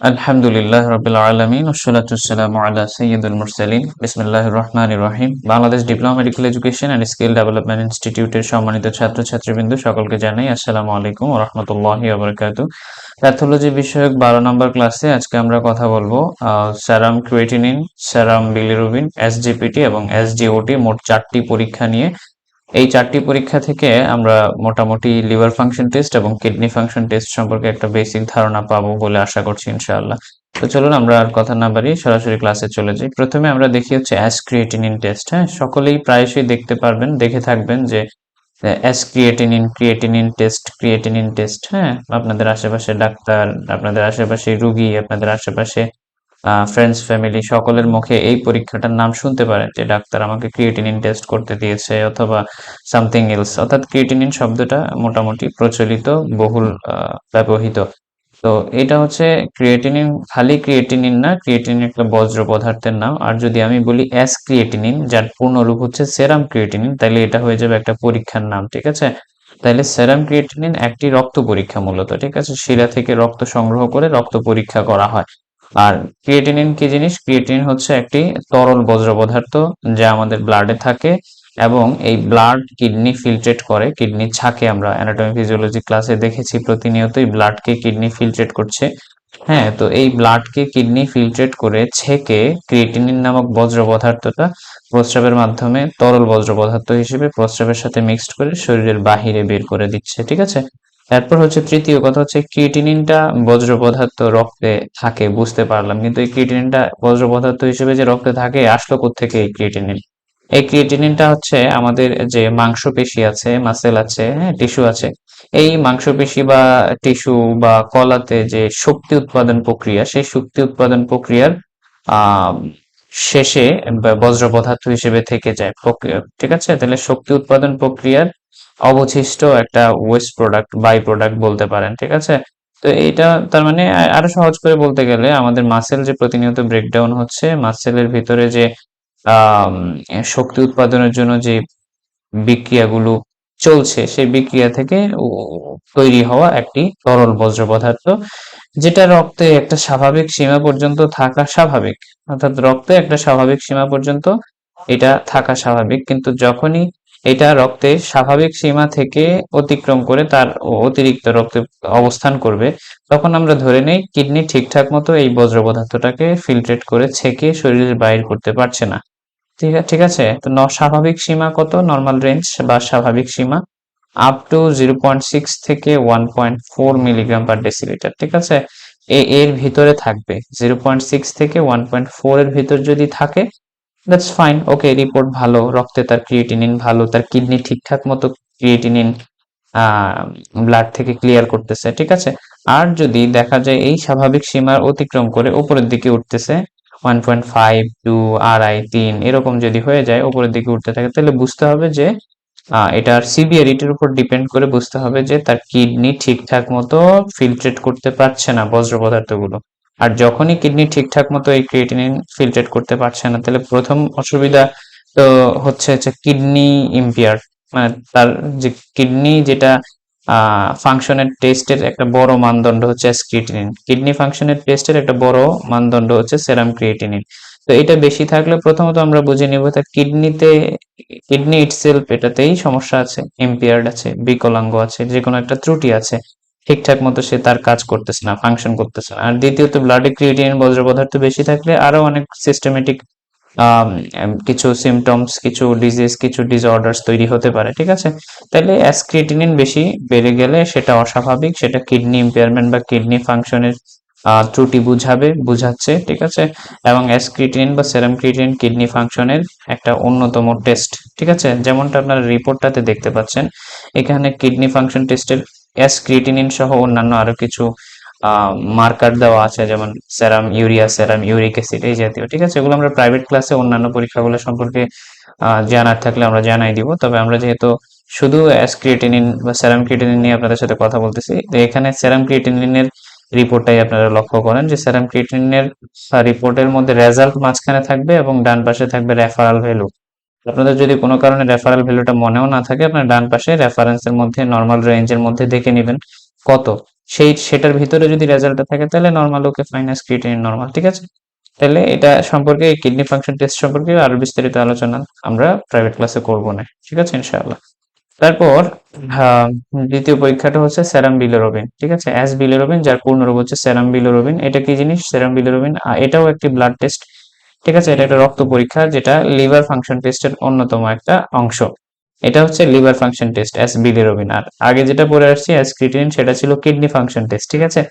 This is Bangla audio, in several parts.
আলহামদুলিল্লাহ রবিল আলমিন ওসলাতাম আল্লাহ সৈয়দুল মুরসালিন। বিসমিল্লাহ রহমান রহিম। Bangladesh diploma medical education and skill development ইনস্টিটিউটের সম্মানিত ছাত্রছাত্রীবৃন্দ, সকলকে জানাই আসসালামু আলাইকুম রহমতুল্লাহ আবরকাত প্যাথোলজি বিষয়ক বারো নম্বর ক্লাসে আজকে আমরা কথা বলব serum creatinine serum bilirubin SGPT এবং এসজিওটি মোট চারটি পরীক্ষা নিয়ে। এই চারটি পরীক্ষা থেকে আমরা মোটামুটি লিভার ফাংশন টেস্ট এবং কিডনি ফাংশন টেস্ট সম্পর্কে একটা বেসিক ধারণা পাবো বলে আশা করছি ইনশাআল্লাহ। তো চলুন আমরা আর কথা না বাড়ি সরাসরি ক্লাসে চলে যাই। প্রথমে আমরা দেখি হচ্ছে অ্যাস ক্রিয়েটিনিন টেস্ট। হ্যাঁ সকলেই প্রায়শই দেখতে পারবেন, দেখে থাকবেন যে S creatinine creatinine test creatinine test হ্যাঁ আপনাদের আশেপাশে ডাক্তার, আপনাদের আশেপাশে রুগী, আপনাদের আশেপাশে ফ্রেন্ডস ফ্যামিলি সকলের মুখে এই পরীক্ষাটার নাম শুনতে পারেন যে ডাক্তার আমাকে ক্রিয়েটিনিন টেস্ট করতে দিয়েছে অথবা সামথিং এলস অর্থাৎ ক্রিয়েটিনিন শব্দটা মোটামুটি প্রচলিত, বহুল ব্যবহৃত। তো এটা হচ্ছে ক্রিয়েটিনিন খালি ক্রিয়েটিনিন না ক্রিয়েটিনিন একটা বজ্র পদার্থের নাম। আর যদি আমি বলি অ্যাস ক্রিয়েটিনিন যার পূর্ণ রূপ হচ্ছে সেরাম ক্রিয়েটিনিন তাহলে এটা হয়ে যাবে একটা পরীক্ষার নাম, ঠিক আছে? তাহলে সেরাম ক্রিয়েটিনিন একটি রক্ত পরীক্ষা মূলত, ঠিক আছে? শিরা থেকে রক্ত সংগ্রহ করে রক্ত পরীক্ষা করা হয়। আর ক্রিয়েটিনিন কি জিনিস? ক্রিয়েটিনিন হচ্ছে একটি তরল বজ্র পদার্থ যা আমাদের ব্লাডে থাকে এবং এই ব্লাড কিডনি ফিল্ট্রেট করে। কিডনি ছাকে আমরা। অ্যানাটমি ফিজিওলজি ক্লাসে দেখেছি প্রতিনিয়তই ব্লাডকে কিডনি ফিল্ট্রেট করছে। হ্যাঁ তো এই ব্লাডকে কিডনি ফিল্ট্রেট করে ছেকে ক্রিয়েটিনিন নামক বজ্র পদার্থটা প্রস্রাবের মাধ্যমে তরল বজ্র পদার্থ হিসেবে প্রস্রাবের সাথে মিক্সড করে শরীরের বাহিরে বের করে দিচ্ছে। ঠিক আছে? এরপর হচ্ছে তৃতীয় কথা হচ্ছে ক্রিয়েটিনিনটা বজ্র পদার্থ রক্তে থাকে, বুঝতে পারলাম। কিন্তু এই ক্রিয়েটিনিনটা বজ্র পদার্থ হিসেবে যে রক্তে থাকে আসলো থেকে এই ক্রিয়েটিনিন? এই ক্রিয়েটিনিনটা হচ্ছে আমাদের যে মাংসপেশি আছে মাসেল আছে হ্যাঁ টিস্যু আছে, এই মাংসপেশি বা টিস্যু বা কলাতে যে শক্তি উৎপাদন প্রক্রিয়া, সেই শক্তি উৎপাদন প্রক্রিয়ার শেষে বজ্র পদার্থ হিসেবে থেকে যায় ঠিক আছে? তাহলে শক্তি উৎপাদন প্রক্রিয়ার অবশিষ্ট একটা ওয়েস্ট প্রোডাক্ট বাই প্রোডাক্ট বলতে পারেন, ঠিক আছে? তো এইটা তার মানে আরও সহজ করে বলতে গেলে আমাদের মাসেল যে প্রতিনিয়ত ব্রেকডাউন হচ্ছে মাসেলের ভিতরে যে শক্তি উৎপাদনের জন্য যে বিক্রিয়াগুলো চলছে, সেই বিক্রিয়া থেকে তৈরি হওয়া একটি তরল বজ্র পদার্থ, যেটা রক্তে একটা স্বাভাবিক সীমা পর্যন্ত থাকা স্বাভাবিক। অর্থাৎ রক্তে একটা স্বাভাবিক সীমা পর্যন্ত এটা থাকা স্বাভাবিক, কিন্তু যখনই এটা রক্তে স্বাভাবিক সীমা থেকে অতিক্রম করে তার অতিরিক্ত রক্তে অবস্থান করবে। তখন আমরা ধরে নেই, কিডনি ঠিকঠাক মতো এই বজ্র পদার্থটাকে ফিল্ট্রেট করে ছেঁকে শরীরের বাইর করতে পারছে না। ঠিক আছে ঠিক আছে? তো স্বাভাবিক সীমা কত? নর্মাল রেঞ্জ বা স্বাভাবিক সীমা? Up to zero point six থেকে one point four milligram per decilitre ঠিক আছে? এর ভিতরে থাকবে। জিরো পয়েন্ট সিক্স থেকে ওয়ান পয়েন্ট ফোর এর ভিতর যদি থাকে দ্যাটস ফাইন ওকে রিপোর্ট ভালো। রক্তে তার ক্রিয়েটিনিন ভালো। তার কিডনি ঠিকঠাক মতো ক্রিয়েটিনিন ব্লাড থেকে ক্লিয়ার করতেছে, ঠিক আছে? আর যদি দেখা যায় এই স্বাভাবিক সীমার অতিক্রম করে উপরের দিকে উঠতেছে ওয়ান পয়েন্ট ফাইভ টু আড়াই তিন, এরকম যদি হয়ে যায় উপরের দিকে উঠতে থাকে, তাহলে বুঝতে হবে যে এটার সিভিয়ারিটির উপর ডিপেন্ড করে বুঝতে হবে যে তার কিডনি ঠিকঠাক মতো ফিল্ট্রেট করতে পারছে না বজ্র পদার্থগুলো। আর যখনই কিডনি ঠিকঠাক মতো এই ক্রিয়েটিনিন ফিল্ট্রেট করতে পারছে না, তাহলে প্রথম অসুবিধা, তো হচ্ছে যে কিডনি ইম্পিয়ার মানে তার যে কিডনি যেটা ফাংশনের টেস্টের একটা বড় মানদণ্ড হচ্ছে ক্রিয়েটিনিন কিডনি ফাংশনের টেস্টের একটা বড় মানদণ্ড হচ্ছে সেরাম ক্রিয়েটিনিন তো এটা বেশি থাকলে প্রথমত আমরা বুঝে নিব তার কিডনিতে কিডনি ইটসেলফ এটাতেই সমস্যা আছে ইম্পিয়ার্ড আছে, বিকলাঙ্গ আছে, যে কোনো একটা ত্রুটি আছে। ঠিকঠাক মতো সে তার কাজ করতেছে না ফাংশন করতেছে না। আর দ্বিতীয়ত ব্লাডে ক্রিয়েটিনিন বজ্র পদার্থ বেশি থাকলে আরও অনেক সিস্টেমেটিক কিছু সিমটমস কিছু ডিজিজ কিছু ডিসঅর্ডার্স তৈরি হতে পারে, ঠিক আছে? তাহলে অ্যাসক্রিটিনিন বেশি বেড়ে গেলে সেটা অস্বাভাবিক, সেটা কিডনি ইম্পেয়ারমেন্ট বা কিডনি ফাংশনের ত্রুটি বুঝাবে, বুঝাচ্ছে, ঠিক আছে? এবং অ্যাসক্রিটিনিন বা সেরাম ক্রিটিনিন কিডনি ফাংশনের একটা অন্যতম টেস্ট ঠিক আছে? যেমনটা আপনারা রিপোর্টটাতে দেখতে পাচ্ছেন, এখানে কিডনি ফাংশন টেস্টের অ্যাসক্রিটিনিন সহ অন্যান্য আরও কিছু মার্কার দেওয়া আছে, যেমন serum urea serum uric acid এই জাতীয়, ঠিক আছে? এগুলো আমরা প্রাইভেট ক্লাসে অন্যান্য পরীক্ষাগুলো সম্পর্কে জানার থাকলে আমরা জানাই দিব। তবে আমরা যেহেতু শুধু অ্যাসক্রিয়েটিনিন বা সেরাম ক্রিয়েটিনিন নিয়ে আপনাদের সাথে কথা বলতেছি, তো এখানে সেরাম ক্রিয়েটিনিনের রিপোর্টটাই আপনারা লক্ষ্য করেন যে সেরাম ক্রিয়েটিনিনের রিপোর্টের মধ্যে রেজাল্ট মাঝখানে থাকবে এবং ডান পাশে থাকবে রেফারাল ভ্যালু আপনাদের যদি কোনো কারণে রেফারেল ভ্যালুটা মনেও না থাকে, আপনার ডান পাশে রেফারেন্সের মধ্যে নর্মাল রেঞ্জের মধ্যে দেখে নেবেন কত। সেই, সেটার ভিতরে যদি রেজাল্টটা থাকে, তাহলে নর্মাল ওকে ফাইনাস ক্রিয়েটিনিন নর্মাল ঠিক আছে? তাহলে এটা সম্পর্কে কিডনি ফাংশন টেস্ট সম্পর্কে আরও বিস্তারিত আলোচনা আমরা প্রাইভেট ক্লাসে করব না, ঠিক আছে, ইনশাআল্লাহ? তারপর দ্বিতীয় পরীক্ষাটা হচ্ছে সেরাম বিলিরুবিন ঠিক আছে? অ্যাস বিলিরুবিন যার পূর্ণ রূপ হচ্ছে সেরাম বিলিরুবিন এটা কি জিনিস? সেরাম বিলিরুবিন এটাও একটি ব্লাড টেস্ট ঠিক আছে, এটা একটা রক্ত পরীক্ষা যেটা লিভার ফাংশন টেস্টের অন্যতম একটা অংশ। এটা হচ্ছে liver function test S bilirubin আর আগে যেটা পড়ে আসছি অ্যাস ক্রিটিনিন সেটা ছিল কিডনি ফাংশন টেস্ট ঠিক আছে?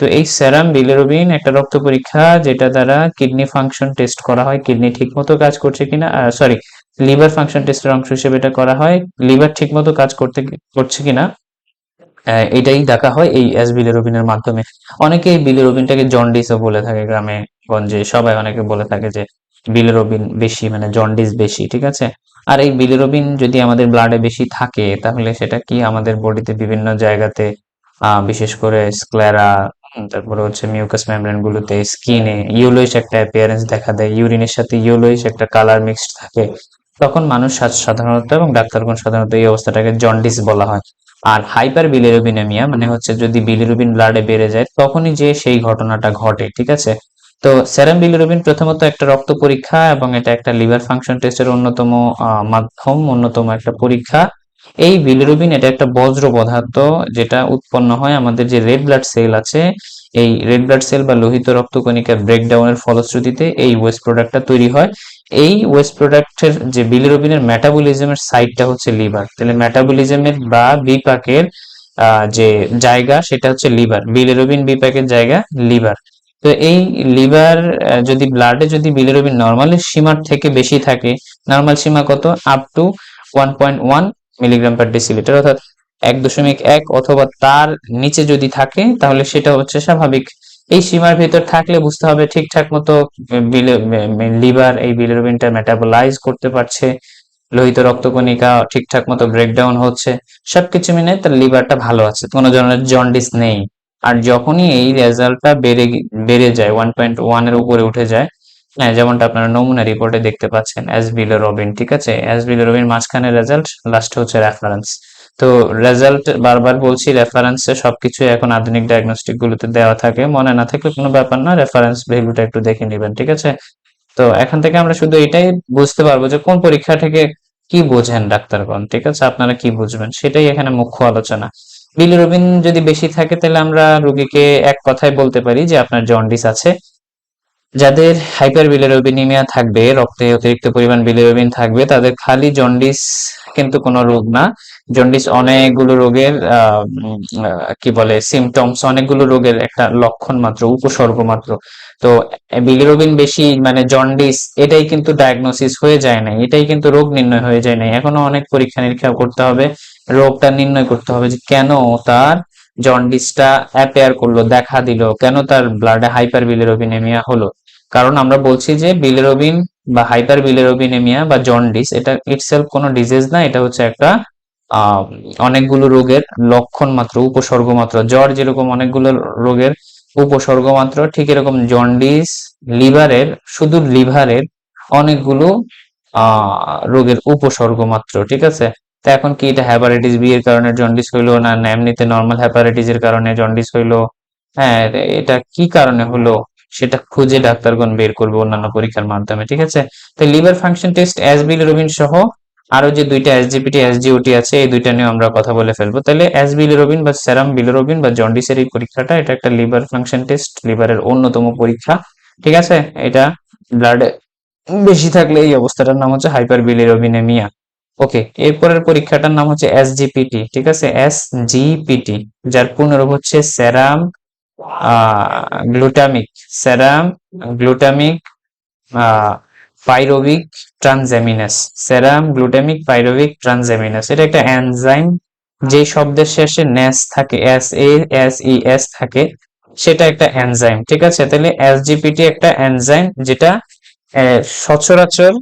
তো এই সেরাম বিলিরুবিন একটা রক্ত পরীক্ষা যেটা দ্বারা কিডনি ফাংশন টেস্ট করা হয় কিডনি ঠিকমতো কাজ করছে কিনা সরি লিভার ফাংশন টেস্টের অংশ হিসেবে এটা করা হয় লিভার ঠিকমতো কাজ করতে, করছে কিনা এটাই দেখা হয় এই এস বিলিরুবিনের মাধ্যমে। অনেকে এই বিলিরুবিনটাকে জন্ডিসও বলে থাকে গ্রামে। গঞ্জে সবাই অনেকে বলে থাকে যে বিলিরুবিন বেশি মানে জন্ডিস বেশি, ঠিক আছে? আর এই বিলিরুবিন যদি আমাদের ব্লাডে বেশি থাকে, তাহলে সেটা কি আমাদের বডিতে বিভিন্ন জায়গাতে বিশেষ করে স্ক্লেরা তারপরে হচ্ছে মিউকাস মেমব্রেন গুলোতে স্কিনে ইউলোইশ একটা অ্যাপিয়ারেন্স দেখা দেয় ইউরিনের সাথে ইউলোইশ একটা কালার মিক্সড থাকে, তখন মানুষ সাধারণত এবং ডাক্তারগণ সাধারণত এই অবস্থাটাকে জন্ডিস বলা হয়। আর হাইপার বিলিরুবিনেমিয়া মানে হচ্ছে যদি বিলিরুবিন ব্লাডে বেড়ে যায়, তখনই যে সেই ঘটনাটা ঘটে, ঠিক আছে? তো সেরাম বিলিরুবিন প্রথমত একটা রক্ত পরীক্ষা এবং এটা একটা লিভার ফাংশন টেস্টের অন্যতম মাধ্যম, অন্যতম একটা পরীক্ষা। এই বিলিরুবিন এটা একটা বজ্র পদার্থ যেটা উৎপন্ন হয় আমাদের যে রেড ব্লাড সেল আছে, এই রেড ব্লাড সেল বা লোহিত রক্তকণিকা ব্রেকডাউনের ফলশ্রুতিতে এই ওয়েস্ট প্রোডাক্টটা তৈরি হয়। এই ওয়েস্ট প্রোডাক্টের যে বিলিরুবিনের মেটাবলিজমের সাইটটা হচ্ছে লিভার তাহলে মেটাবলিজমের বা বিপাকের যে জায়গা সেটা হচ্ছে লিভার বিলিরুবিন বিপাকের জায়গা লিভার তো এই লিভার যদি ব্লাডে যদি বিলিরুবিন নর্মালের সীমার থেকে বেশি থাকে নর্মাল সীমা কত? Up to one point one milligram per decilitre অর্থাৎ এক দশমিক এক অথবা তার নিচে যদি থাকে, তাহলে সেটা হচ্ছে স্বাভাবিক। এই সীমার ভিতর থাকলে বুঝতে হবে ঠিকঠাক মতো লিভার এই বিলিরুবিনটা মেটাবলাইজ করতে পারছে, লোহিত রক্তকণিকা ঠিকঠাক মতো ব্রেকডাউন হচ্ছে, সবকিছু মিলে তার লিভারটা ভালো আছে, কোনো ধরনের জন্ডিস নেই। আর যখনই এই রেজাল্টটা বেড়ে বেড়ে যায় ওয়ান পয়েন্ট ওয়ানের উপরে উঠে যায় হ্যাঁ যেমনটা আপনারা নমুনা রিপোর্টে দেখতে পাচ্ছেন অ্যাস রবিন ঠিক আছে? অ্যাস রবিন মাঝখানে রেজাল্ট লাস্ট হচ্ছে রেফারেন্স তো রেজাল্ট বারবার বলছি রেফারেন্সে সবকিছু এখন আধুনিক ডায়াগনস্টিক গুলোতে দেওয়া থাকে। মনে না থাকলে কোনো ব্যাপার না রেফারেন্স ভ্যালুটা একটু দেখে নেবেন, ঠিক আছে? তো এখান থেকে আমরা শুধু এটাই বুঝতে পারব যে কোন পরীক্ষা থেকে কি বোঝেন ডাক্তারগণ, ঠিক আছে? আপনারা কি বুঝবেন? সেটাই এখানে মুখ্য আলোচনা। বিলিরুবিন যদি বেশি থাকে, তাহলে আমরা রোগীকে এক কথায় বলতে পারি যে আপনার জন্ডিস আছে। যাদের হাইপার বিলিরুবিনিমিয়া থাকবে, রক্তে অতিরিক্ত পরিমাণ বিলিরুবিন থাকবে, তাদের খালি জন্ডিস কিন্তু কোনো রোগ না। জন্ডিস অনেকগুলো রোগের কি বলে সিমটমস অনেকগুলো রোগের একটা লক্ষণ মাত্র, উপসর্গ মাত্র। তো বিলিরুবিন বেশি মানে জন্ডিস এটাই কিন্তু ডায়াগনোসিস হয়ে যায় না এটাই কিন্তু রোগ নির্ণয় হয়ে যায় না এখনও অনেক পরীক্ষা নিরীক্ষা করতে হবে। রোগটা নির্ণয় করতে হবে যে কেন তার জন্ডিসটা অ্যাপেয়ার করল, দেখা দিল, কেন তার ব্লাডে হাইপার বিলিরুবিনেমিয়া হলো? কারণ আমরা বলছি যে বিলিরুবিন বা হাইপার বিলিরুবিনেমিয়া বা জন্ডিস এটা ইটসেলফ কোনো ডিজিজ না, এটা হচ্ছে একটা অনেকগুলো রোগের লক্ষণ মাত্র, উপসর্গ মাত্র। জ্বর যেরকম অনেকগুলো রোগের উপসর্গ মাত্র, ঠিক এরকম জন্ডিস লিভারের, শুধু লিভারের অনেকগুলো রোগের উপসর্গ মাত্র, ঠিক আছে? তো এখন কি এটা হ্যাপাটাইটিস বি এর কারণে জন্ডিস হইল না এমনিতে নর্মাল হ্যাপাটাইটিস এর কারণে জন্ডিস হইল? হ্যাঁ এটা কি কারণে হলো? সেটা খুঁজে ডাক্তারগণ বের করবে অন্যান্য পরীক্ষার মাধ্যমে, ঠিক আছে? তো liver function test S bilirubin সহ আরও যে দুইটা এসজিপিটি এসজিওটি আছে, এই দুইটা নিয়ে আমরা কথা বলে ফেলব। তাহলে এস বিলিরুবিন বা সেরাম বিলিরুবিন বা জন্ডিসের এই পরীক্ষাটা, এটা একটা লিভার ফাংশন টেস্ট লিভারের অন্যতম পরীক্ষা, ঠিক আছে? এটা ব্লাডে বেশি থাকলে এই অবস্থাটার নাম হচ্ছে হাইপার বিলিরুবিনেমিয়া ওকে এরপরের পরীক্ষাটার নাম হচ্ছে এসজিপিটি ঠিক আছে? এসজিপিটি যার পূর্ণরূপ হচ্ছে serum glutamic. Serum, glutamic pyruvic transaminase. Serum, glutamic pyruvic transaminase. এটা একটা এনজাইম, যে শব্দের শেষে নেস থাকে S A S E S থাকে, সেটা একটা এনজাইম, ঠিক আছে? তাহলে এসজিপিটি একটা এনজাইম, যেটা সচরাচর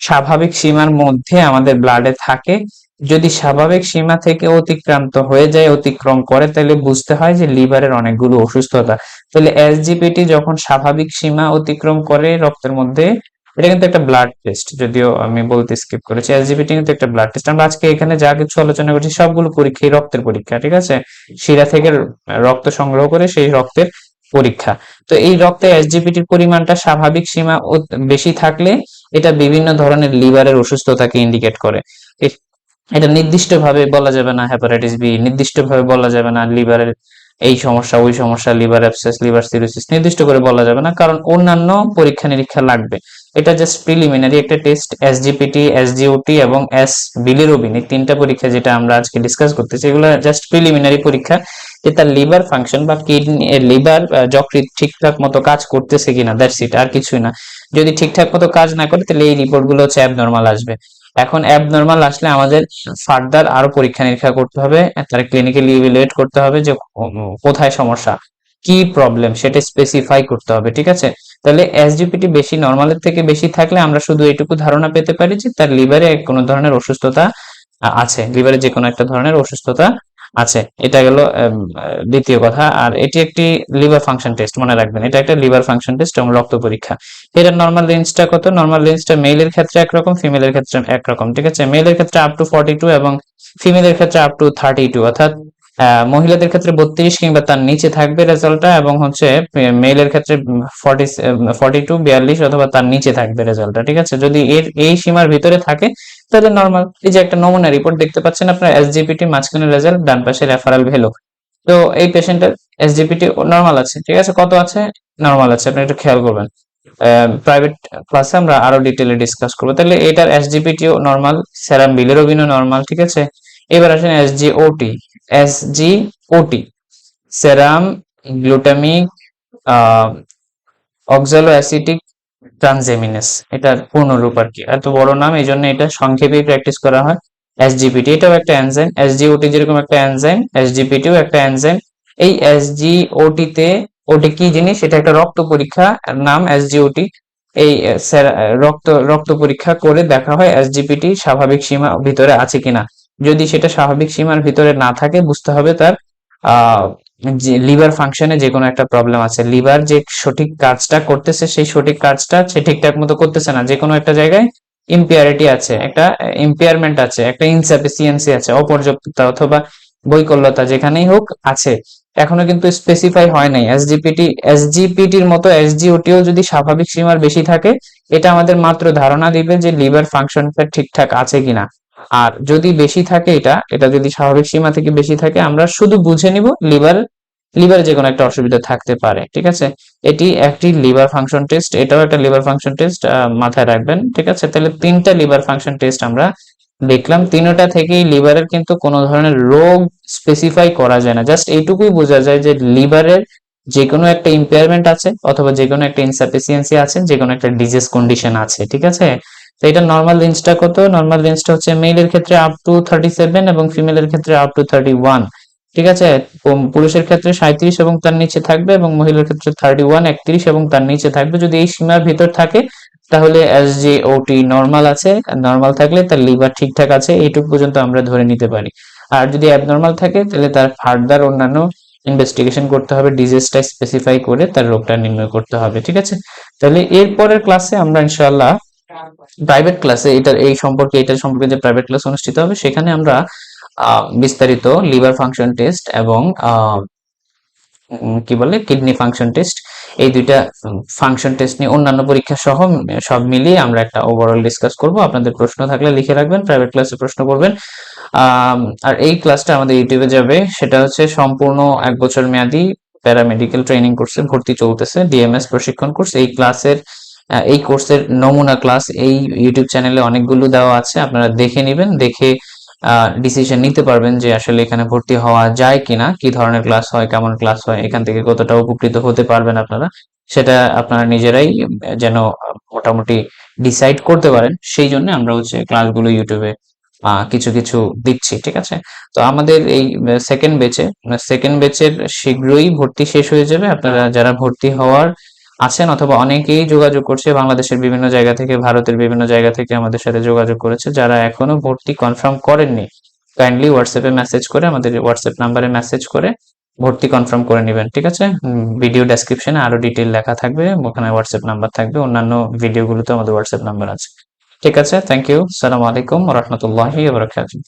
স্বাভাবিক সীমার মধ্যে আমাদের ব্লাডে থাকে। যদি স্বাভাবিক সীমা থেকে অতিক্রান্ত হয়ে যায়, অতিক্রম করে, তাহলে বুঝতে হয় যে লিভারের অনেকগুলো অসুস্থতা। তাহলে এসজিপিটি যখন স্বাভাবিক সীমা অতিক্রম করে রক্তের মধ্যে, এটা কিন্তু একটা ব্লাড টেস্ট যদিও আমি বলতে স্কিপ করেছি। এসজিপিটি কিন্তু একটা ব্লাড টেস্ট আমরা আজকে এখানে যা কিছু আলোচনা করছি, সবগুলো পরীক্ষা রক্তের পরীক্ষা, ঠিক আছে? শিরা থেকে রক্ত সংগ্রহ করে সেই রক্তের পরীক্ষা। তো এই রক্তে এসজিপিটির পরিমাণটা স্বাভাবিক সীমা বেশি থাকলে এটা বিভিন্ন ধরনের লিভারের অসুস্থতাকে ইন্ডিকেট করে। এটা নির্দিষ্টভাবে বলা যাবে না হ্যাপাটাইটিস বি নির্দিষ্টভাবে বলা যাবে না লিভারের এই সমস্যা, ওই সমস্যা লিভার অ্যাবসেস লিভার সিরোসিস নির্দিষ্ট করে বলা যাবে না, কারণ অন্যান্য পরীক্ষা নিরীক্ষা লাগবে। এটা জাস্ট প্রিলিমিনারি একটা টেস্ট এসজিপিটি এসজিওটি এবং এস বিলিরুবিন এই তিনটা পরীক্ষা যেটা আমরা আজকে ডিসকাস করতেছি, এগুলো জাস্ট প্রিলিমিনারি পরীক্ষা। যে তার লিভার ফাংশন বা কিডনি লিভার যকৃৎ ঠিকঠাক মতো কাজ করতেছে কিনা দ্যাটস ইট আর কিছুই না। যদি ঠিকঠাক মতো কাজ না করে, তাহলে এই রিপোর্টগুলো হচ্ছে অ্যাবনর্মাল আসবে। এখন অ্যাবনর্মাল আসলে আমাদের ফার্দার আরও পরীক্ষা নিরীক্ষা করতে হবে, তার ক্লিনিক্যালি ইভ্যালুয়েট করতে হবে যে কোথায় সমস্যা, কি প্রবলেম সেটা স্পেসিফাই করতে হবে, ঠিক আছে? তাহলে এসজিপিটি বেশি নর্মালের থেকে বেশি থাকলে আমরা শুধু এইটুকু ধারণা পেতে পারি যে তার লিভারে কোনো ধরনের অসুস্থতা আছে। লিভারে যে কোনো একটা ধরনের অসুস্থতা আছে, এটা গেল দ্বিতীয় কথা। আর এটি একটি লিভার ফাংশন টেস্ট, মনে রাখবেন, এটা একটা লিভার ফাংশন টেস্ট এবং রক্ত পরীক্ষা। এটা নর্মাল রেঞ্জটা কত? নর্মাল রেঞ্জটা মেলের ক্ষেত্রে একরকম ফিমেলের ক্ষেত্রে একরকম, ঠিক আছে? মেলের ক্ষেত্রে আপ টু ফর্টি টু এবং ফিমেলের ক্ষেত্রে আপ টু থার্টি টু অর্থাৎ মহিলাদের ক্ষেত্রে বত্রিশ কিংবা তার নিচে থাকবে রেজাল্টটা এবং হচ্ছে মেলের ক্ষেত্রে ফর্টি ফর্টি টু বিয়াল্লিশ অথবা তার নিচে থাকবে রেজাল্টটা ঠিক আছে? যদি এর, এই সীমার ভিতরে থাকে, তাহলে নর্মাল এই যে একটা নমুনা রিপোর্ট দেখতে পাচ্ছেন আপনার এসজিপিটি মাঝখানে রেজাল্ট ডান পাশে রেফারাল ভ্যালু তো এই পেশেন্টের এসজিপিটি নর্মাল আছে, ঠিক আছে? কত আছে? নর্মাল আছে, আপনি একটু খেয়াল করবেন। প্রাইভেট ক্লাসে আমরা আরও ডিটেলে ডিসকাস করব। তাহলে এটার এসজিপিটিও নর্মাল সেরাম বিলিরুবিনও নর্মাল ঠিক আছে? এবার আসেন SGOT SGOT serum glutamic oxaloacetic transaminase এটার পূর্ণ রূপ আর কি। এত বড় নাম এই জন্য এটা সংক্ষেপে প্র্যাকটিস করা হয়। এসজিপিটি এটাও একটা এনজাইম এসজিওটি যেরকম একটা এনজাইম এসজিপিটিও একটা এনজাইম এই এসজিওটি তে ওটি কি জিনিস? এটা একটা রক্ত পরীক্ষা নাম এসজিওটি এই রক্ত রক্ত পরীক্ষা করে দেখা হয় এসজিপিটি স্বাভাবিক সীমা ভিতরে আছে কিনা। যদি সেটা স্বাভাবিক সীমার ভিতরে না থাকে, বুঝতে হবে তার যে লিভার ফাংশনে যে কোনো একটা প্রবলেম আছে। লিভার যে সঠিক কাজটা করতেছে, সেই সঠিক কাজটা সে ঠিকঠাক মতো করতেছে না। যে কোনো একটা জায়গায় ইম্পিয়ারিটি আছে, একটা ইম্পেয়ারমেন্ট আছে, একটা ইনসাফিসিয়েন্সি আছে, অপর্যাপ্ততা অথবা বৈকল্যতা যেখানেই হোক আছে। এখনও কিন্তু স্পেসিফাই হয় নাই। এসজিপিটি এসজিপিটির মতো এসজিওটিও যদি স্বাভাবিক সীমার বেশি থাকে, এটা আমাদের মাত্র ধারণা দিবে যে লিভার ফাংশনটা ঠিকঠাক আছে কিনা। আর যদি বেশি থাকে এটা এটা যদি স্বাভাবিক সীমা থেকে বেশি থাকে, আমরা শুধু বুঝে নিব লিভার, লিভারে যে কোনো একটা অসুবিধা থাকতে পারে, ঠিক আছে? এটি একটি লিভার ফাংশন টেস্ট, এটাও একটা লিভার ফাংশন টেস্ট মাথায় রাখবেন, ঠিক আছে? তাহলে তিনটা লিভার ফাংশন টেস্ট আমরা দেখলাম। তিনটা থেকেই লিভারের কিন্তু কোনো ধরনের রোগ স্পেসিফাই করা যায় না। জাস্ট এইটুকুই বোঝা যায় যে লিভারের যে কোনো একটা ইম্পেয়ারমেন্ট আছে, অথবা যে কোনো একটা ইনসাফিসিয়েন্সি আছে যে কোনো একটা ডিজিজ কন্ডিশন আছে, ঠিক আছে? তো এটা নর্মাল রেঞ্জটা কত? নর্মাল রেঞ্জটা হচ্ছে মেলের ক্ষেত্রে আপ টু থার্টি সেভেন এবং ফিমেলের ক্ষেত্রে আপ টু থার্টি ওয়ান ঠিক আছে? পুরুষের ক্ষেত্রে সাঁত্রিশ এবং তার নিচে থাকবে এবং মহিলার ক্ষেত্রে থার্টি ওয়ান একত্রিশ এবং তার নিচে থাকবে। যদি এই সীমার ভিতর থাকে, তাহলে S G O T normal আছে। নর্মাল থাকলে তার লিভার ঠিকঠাক আছে। এইটুকু পর্যন্ত আমরা ধরে নিতে পারি। আর যদি অ্যাবনর্মাল থাকে, তাহলে তার ফার্দার অন্যান্য ইনভেস্টিগেশন করতে হবে ডিজিজটা স্পেসিফাই করে তার রোগটা নির্ণয় করতে হবে। ঠিক আছে? তাহলে এরপরের ক্লাসে আমরা ইনশাআল্লাহ প্রাইভেট ক্লাসে এটার, এই সম্পর্কে, এটার সম্পর্কে যে প্রাইভেট ক্লাস অনুষ্ঠিত হবে, সেখানে আমরা বিস্তারিত লিভার ফাংশন টেস্ট এবং কি বলে কিডনি ফাংশন টেস্ট এই দুইটা ফাংশন টেস্ট নিয়ে অন্যান্য পরীক্ষা সহ সব মিলিয়ে আমরা একটা ওভারঅল ডিসকাস করব। আপনাদের প্রশ্ন থাকলে লিখে রাখবেন প্রাইভেট ক্লাসে প্রশ্ন করবেন। আর এই ক্লাসটা আমাদের ইউটিউবে যাবে। সেটা হচ্ছে সম্পূর্ণ এক বছর মেয়াদি প্যারামেডিক্যাল ট্রেনিং কোর্সে ভর্তি চলতেছে ডিএমএস প্রশিক্ষণ কোর্স এই ক্লাসের এই কোর্সের নমুনা ক্লাস এই ইউটিউব চ্যানেলে অনেকগুলো দেওয়া আছে। আপনারা দেখে নেবেন, দেখে ডিসিশন নিতে পারবেন যে আসলে এখানে ভর্তি হওয়া যায় কিনা, কি ধরনের ক্লাস হয়, কেমন ক্লাস হয়, এখান থেকে কতটা উপকৃত হতে পারবেন আপনারা। সেটা আপনারা নিজেরাই যেন মোটামুটি ডিসাইড করতে পারেন। সেই জন্য আমরা হচ্ছে ক্লাসগুলো ইউটিউবে কিছু কিছু দিচ্ছি, ঠিক আছে? তো আমাদের এই সেকেন্ড বেচে সেকেন্ড বেচের শীঘ্রই ভর্তি শেষ হয়ে যাবে। আপনারা যারা ভর্তি হওয়ার আছেন অথবা অনেকেই যোগাযোগ করছে, বাংলাদেশের বিভিন্ন জায়গা থেকে, ভারতের বিভিন্ন জায়গা থেকে আমাদের সাথে যোগাযোগ করেছে, যারা এখনও ভর্তি কনফার্ম করেননি। কাইন্ডলি হোয়াটসঅ্যাপে মেসেজ করে আমাদের হোয়াটসঅ্যাপ নাম্বারে মেসেজ করে ভর্তি কনফার্ম করে নেবেন, ঠিক আছে? ভিডিও ডেসক্রিপশনে আরও ডিটেল লেখা থাকবে, ওখানে হোয়াটসঅ্যাপ নাম্বার থাকবে, অন্যান্য ভিডিওগুলোতে আমাদের হোয়াটসঅ্যাপ নাম্বার আছে। ঠিক আছে? থ্যাংক ইউ সালাম আলাইকুম রহমতুল্লাহি বারাকাতুহু